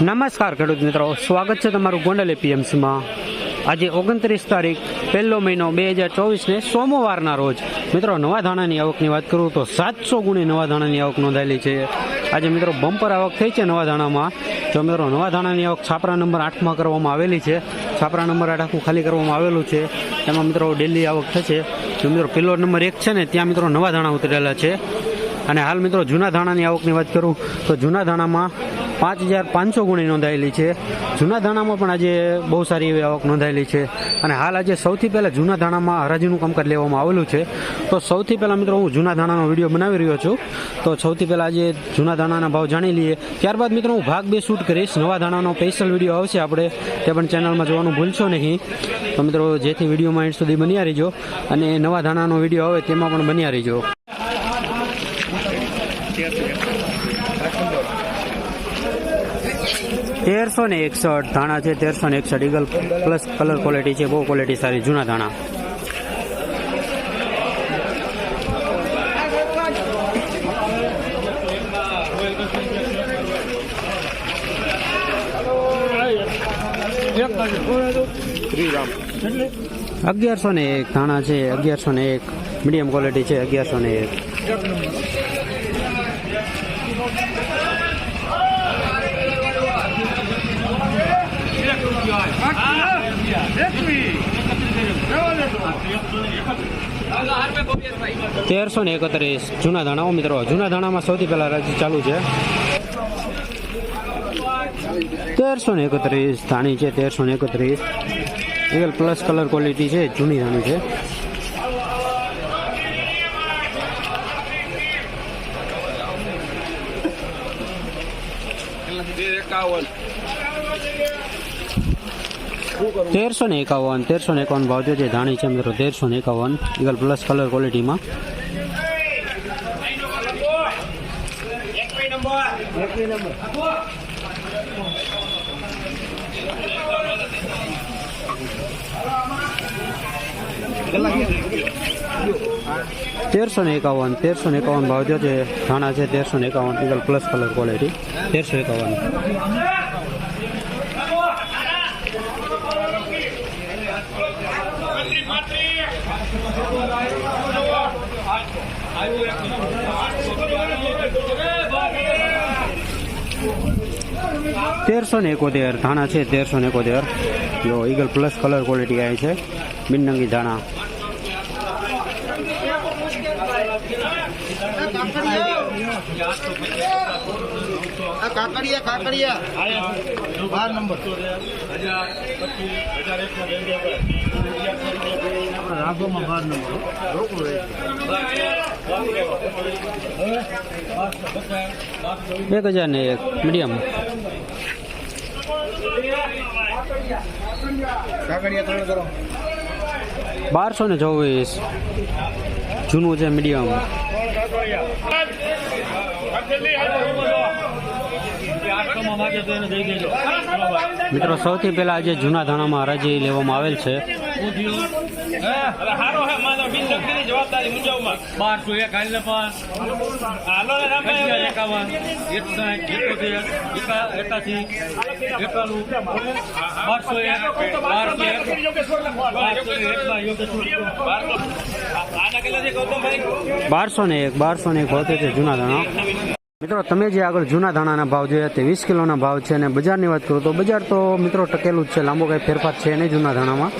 નમસ્કાર ખેડૂત મિત્રો. સ્વાગત છે તમારું ગોંડલ એપીએમસીમાં આજે ઓગણત્રીસ તારીખ, પહેલો મહિનો બે હજાર ચોવીસને સોમવારના રોજ. મિત્રો, નવા ધાણાની આવકની વાત કરું તો સાતસો ગુણી નવા ધાણાની આવક નોંધાયેલી છે. આજે મિત્રો બમ્પર આવક થઈ છે નવા ધાણામાં. જો મિત્રો નવા ધાણાની આવક છાપરા નંબર આઠમાં કરવામાં આવેલી છે. છાપરા નંબર આઠ આખું ખાલી કરવામાં આવેલું છે. એમાં મિત્રો ડેલી આવક થશે જો મિત્રો પહેલો નંબર એક છે ને, ત્યાં મિત્રો નવા ધાણા ઉતરેલા છે. અને હાલ મિત્રો જૂના ધાણાની આવકની વાત કરું તો જૂના ધાણામાં પાંચ હજાર પાંચસો ગુણી નોંધાયેલી છે. જૂના ધાણામાં પણ આજે બહુ સારી એવી આવક નોંધાયેલી છે. અને હાલ આજે સૌથી પહેલાં જૂના ધાણામાં હરાજીનું કામકાજ લેવામાં આવેલું છે. તો સૌથી પહેલાં મિત્રો હું જૂના ધાણાનો વીડિયો બનાવી રહ્યો છું. તો સૌથી પહેલાં આજે જૂના ધાણાના ભાવ જાણી લઈએ. ત્યારબાદ મિત્રો હું ભાગ બે શૂટ કરીશ. નવા ધાણાનો સ્પેશિયલ વીડિયો આવશે આપણે. તે પણ ચેનલમાં જોવાનું ભૂલશો નહીં. તો મિત્રો જેથી વિડીયોમાં એન્ડ સુધી બન્યા રહીજો. અને નવા ધાણાનો વીડિયો આવે તેમાં પણ બન્યા રહીજો. તેરસો ને એકસઠ ધાણા છે, તેરસો ને એકસઠ ઈગલ પ્લસ કલર ક્વોલિટી છે, બહુ ક્વોલિટી સારી, જૂના ધાણા. અગિયારસો ને એક ધાણા છે, અગિયારસો ને એક મીડિયમ ક્વોલિટી છે, અગિયારસો ને એક. તેરસો ને એકત્રીસ. જૂના ધાણાઓ મિત્રો, જૂના ધાણામાં સૌથી પહેલા રાજી ચાલુ છે. તેરસો ને એકત્રીસ, ધાણી છે તેરસો ને એકત્રીસ. એલ પ્લસ કલર ક્વોલિટી છે, જૂની ધાણી છે. તેરસો ને એકાવન, તેરસો ને એકાવન ભાવ જે ધાણી છે મિત્રો, તેરસો ને એકાવન. ઇગલ પ્લસ કલર ક્વોલિટીમાં તેરસો ને એકાવન, તેરસો ને એકાવન ભાવ જો ધાણા છે, તેરસો ને એકાવન ઇગલ પ્લસ કલર ક્વોલિટી તેરસો એકાવન. તેરસો ને એકોતેર, ધાણા છે તેરસો ને એકોતેર. જો ઈગલ પ્લસ કલર ક્વોલિટી આવી છે. બિનનંગી ધાણા. આ કાકડિયા કાકડિયા બાર નંબર. રાઘોમાં બાર નંબર. રોકડો એક હજાર ને એક મીડિયમ. કાકડિયા ત્રણ કરો. બારસો ને ચોવીસ. જૂનું છે મીડિયમ. મિત્રો સૌથી પહેલા આજે જૂના ધાણામાં હરાજી લેવામાં આવેલ છે. બારસો એક હાલ ને એકાવન એકસાઠ એકોતેર એકા એકાસી એકાણું બારસો એક બારસો એક બારસો ને એક બારસો ને એક ભાવ છે જૂના ધાણા. મિત્રો, તમે જે આગળ જૂના ધાણાના ભાવ જોયા તે વીસ કિલોના ભાવ છે અને બજારની વાત કરું તો બજાર તો મિત્રો ટકેલું જ છે, લાંબો કઈ ફેરફાર છે નહીં જૂના ધાણામાં.